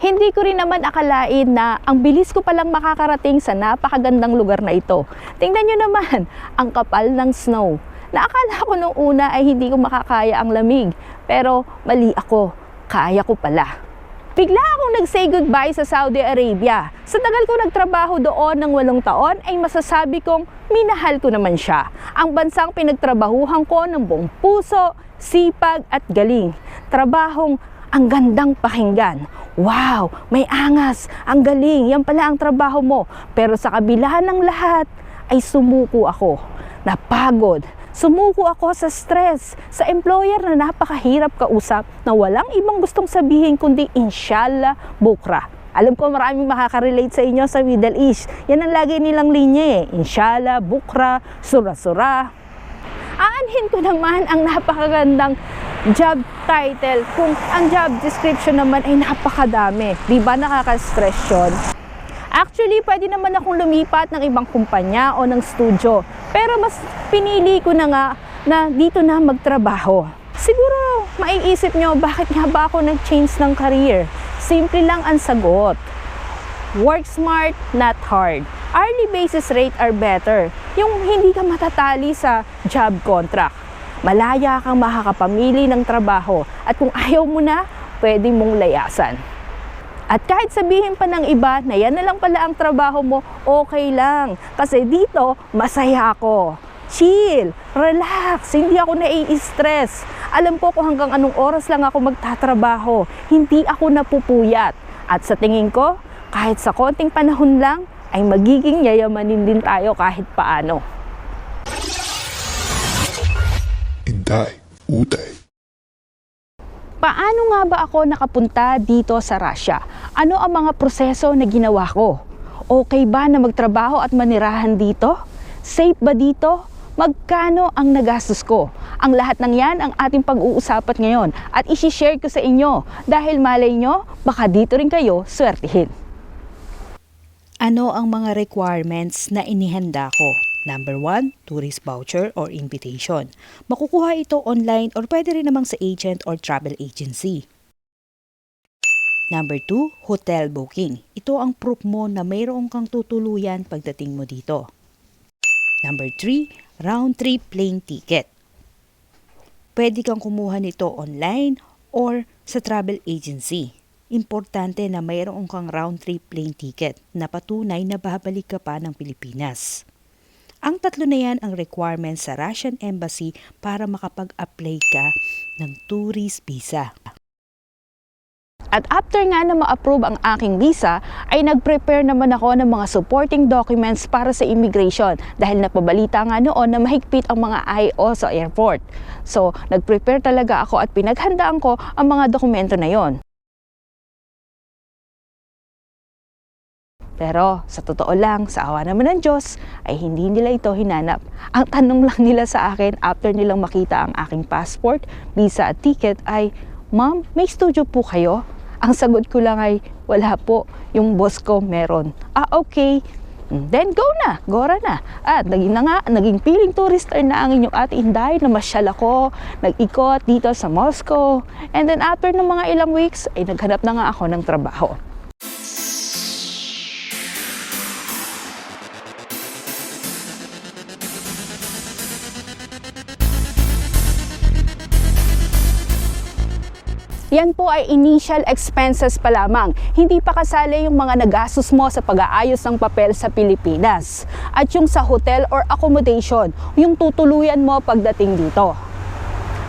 Hindi ko rin naman akalain na ang bilis ko palang makakarating sa napakagandang lugar na ito. Tingnan nyo naman, ang kapal ng snow. Naakala ko nung una ay hindi ko makakaya ang lamig. Pero mali ako, kaya ko pala. Bigla akong nag-say goodbye sa Saudi Arabia. Sa tagal ko nagtrabaho doon ng walong taon ay masasabi kong minahal ko naman siya. Ang bansang pinagtrabahuhan ko ng buong puso, sipag at galing. Trabahong ang gandang pakinggan. Wow, may angas, ang galing, yan pala ang trabaho mo. Pero sa kabila ng lahat ay sumuko ako. Napagod, Sumuko ako sa stress, sa employer na napakahirap kausap na walang ibang gustong sabihin kundi inshallah bukra. Alam ko maraming makaka-relate sa inyo sa Middle East. Yan ang lagi nilang linya eh. Inshallah, bukra, sura-sura. Aanhin ko naman ang napakagandang job title kung ang job description naman ay napakadami. Di ba nakaka-stress yun? Actually, pwede naman akong lumipat ng ibang kumpanya o ng studio. Pero mas pinili ko na nga na dito na magtrabaho. Siguro, maiisip nyo, bakit nga ba ako nag-change ng career? Simple lang ang sagot. Work smart, not hard. Hourly basis rate are better. Yung hindi ka matatali sa job contract. Malaya kang makakapamili ng trabaho. At kung ayaw mo na, pwede mong layasan. At kahit sabihin pa ng iba na yan na lang pala ang trabaho mo, okay lang. Kasi dito, masaya ako. Chill, relax, hindi ako nai-stress. Alam ko kung hanggang anong oras lang ako magtatrabaho. Hindi ako napupuyat. At sa tingin ko, kahit sa konting panahon lang, ay magiging yayamanin din tayo kahit paano. Inday, Uday. Paano nga ba ako nakapunta dito sa Russia? Ano ang mga proseso na ginawa ko? Okay ba na magtrabaho at manirahan dito? Safe ba dito? Magkano ang nagastos ko? Ang lahat ng yan ang ating pag-uusapan ngayon at isi-share ko sa inyo dahil malay nyo, baka dito rin kayo swertihin. Ano ang mga requirements na inihanda ko? Number 1, tourist voucher or invitation. Makukuha ito online or pwede rin namang sa agent or travel agency. Number 2, hotel booking. Ito ang proof mo na mayroon kang tutuluyan pagdating mo dito. Number 3, round trip plane ticket. Pwede kang kumuha nito online or sa travel agency. Importante na mayroon kang round trip plane ticket na patunay na babalik ka pa ng Pilipinas. Ang tatlo na yan ang requirements sa Russian Embassy para makapag-apply ka ng tourist visa. At after nga na ma-approve ang aking visa, ay nag-prepare naman ako ng mga supporting documents para sa immigration dahil napabalita nga noon na mahigpit ang mga IO sa airport. So, nag-prepare talaga ako at pinaghandaan ko ang mga dokumento na yon. Pero sa totoo lang, sa awa naman ng Diyos, ay hindi nila ito hinanap. Ang tanong lang nila sa akin after nilang makita ang aking passport, visa at ticket ay, Ma'am, may studio po kayo? Ang sagot ko lang ay, wala po, yung boss ko meron. Ah, okay. Then go na, gora na. At naging na nga, naging feeling tourister na ang inyong ate Inday, namasyal ako, nag-ikot dito sa Moscow. And then after ng mga ilang weeks, ay naghanap na nga ako ng trabaho. Yan po ay initial expenses pa lamang. Hindi pa kasali yung mga nagastos mo sa pag-aayos ng papel sa Pilipinas. At yung sa hotel or accommodation, yung tutuluyan mo pagdating dito.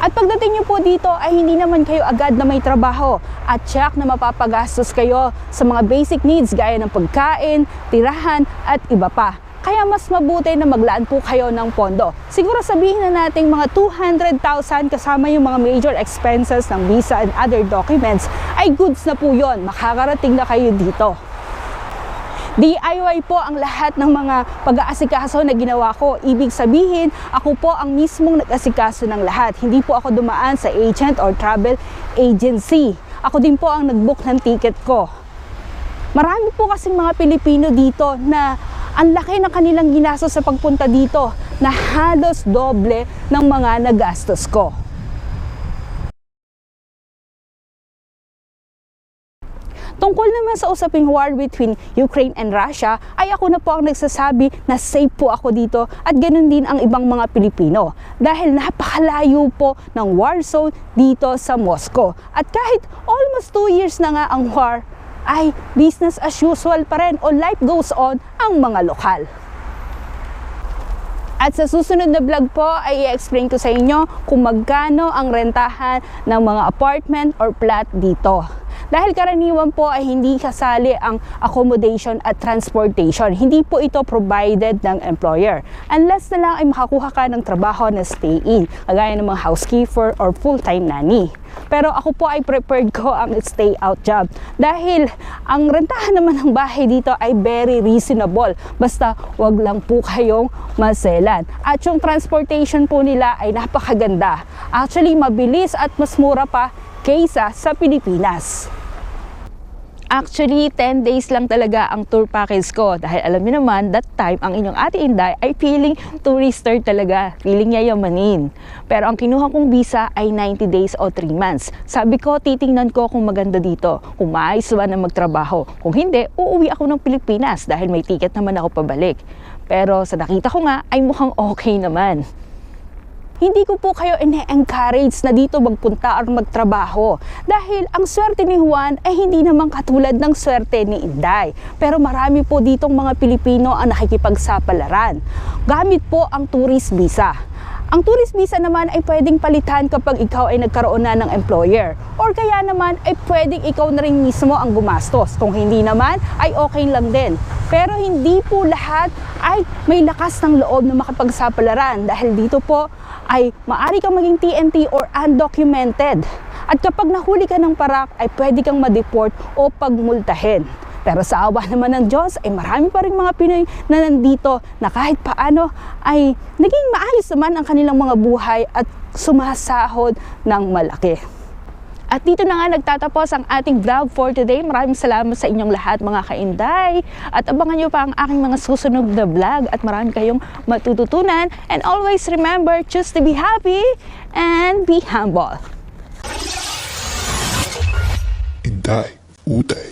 At pagdating nyo po dito ay hindi naman kayo agad na may trabaho at check na mapapagastos kayo sa mga basic needs gaya ng pagkain, tirahan at iba pa. Kaya mas mabuti na maglaan po kayo ng pondo. Siguro sabihin na natin mga 200,000 kasama yung mga major expenses ng visa and other documents ay goods na po yon. Makakarating na kayo dito. DIY po ang lahat ng mga pag-aasikaso na ginawa ko. Ibig sabihin, ako po ang mismong nag-asikaso ng lahat. Hindi po ako dumaan sa agent or travel agency. Ako din po ang nag-book ng ticket ko. Marami po kasing mga Pilipino dito na ang laki ng kanilang ginastos sa pagpunta dito na halos doble ng mga nagastos ko. Tungkol naman sa usaping war between Ukraine and Russia, ay ako na po ang nagsasabi na safe po ako dito at ganun din ang ibang mga Pilipino dahil napakalayo po ng war zone dito sa Moscow. At kahit almost 2 years na nga ang war, ay business as usual pa rin o life goes on ang mga lokal. At sa susunod na vlog po ay i-explain ko sa inyo kung magkano ang rentahan ng mga apartment or flat dito. Dahil karaniwan po ay hindi kasali ang accommodation at transportation. Hindi po ito provided ng employer. Unless na lang ay makakuha ka ng trabaho na stay-in, kagaya ng mga housekeeper or full-time nanny. Pero ako po ay prepared ko ang stay-out job. Dahil ang rentahan naman ng bahay dito ay very reasonable. Basta wag lang po kayong maselan. At yung transportation po nila ay napakaganda. Actually, mabilis at mas mura pa kaysa sa Pilipinas. Actually, 10 days lang talaga ang tour package ko dahil alam niyo naman, that time, ang inyong ate Inday ay feeling tourister talaga. Feeling niya yamanin. Pero ang kinuha kong visa ay 90 days o 3 months. Sabi ko, titingnan ko kung maganda dito, kung maayos ba na magtrabaho. Kung hindi, uuwi ako ng Pilipinas dahil may ticket naman ako pabalik. Pero sa nakita ko nga, ay mukhang okay naman hindi ko po kayo ine-encourage na dito magpunta or magtrabaho. Dahil ang swerte ni Juan ay hindi naman katulad ng swerte ni Inday. Pero marami po ditong mga Pilipino ang nakikipagsapalaran. Gamit po ang tourist visa. Ang tourist visa naman ay pwedeng palitan kapag ikaw ay nagkaroon na ng employer. Or kaya naman ay pwedeng ikaw na rin mismo ang gumastos. Kung hindi naman ay okay lang din. Pero hindi po lahat ay may lakas ng loob na makipagsapalaran dahil dito po ay maari kang maging TNT or undocumented. At kapag nahuli ka ng parak ay pwede kang ma-deport o pagmultahin. Pero sa awa naman ng Diyos ay marami pa rin mga Pinoy na nandito na kahit paano ay naging maayos naman ang kanilang mga buhay at sumasahod ng malaki. At dito na nga nagtatapos ang ating vlog for today. Maraming salamat sa inyong lahat mga kainday. At abangan nyo pa ang aking mga susunod na vlog at marami kayong matututunan. And always remember, choose to be happy and be humble. Inday, Uday.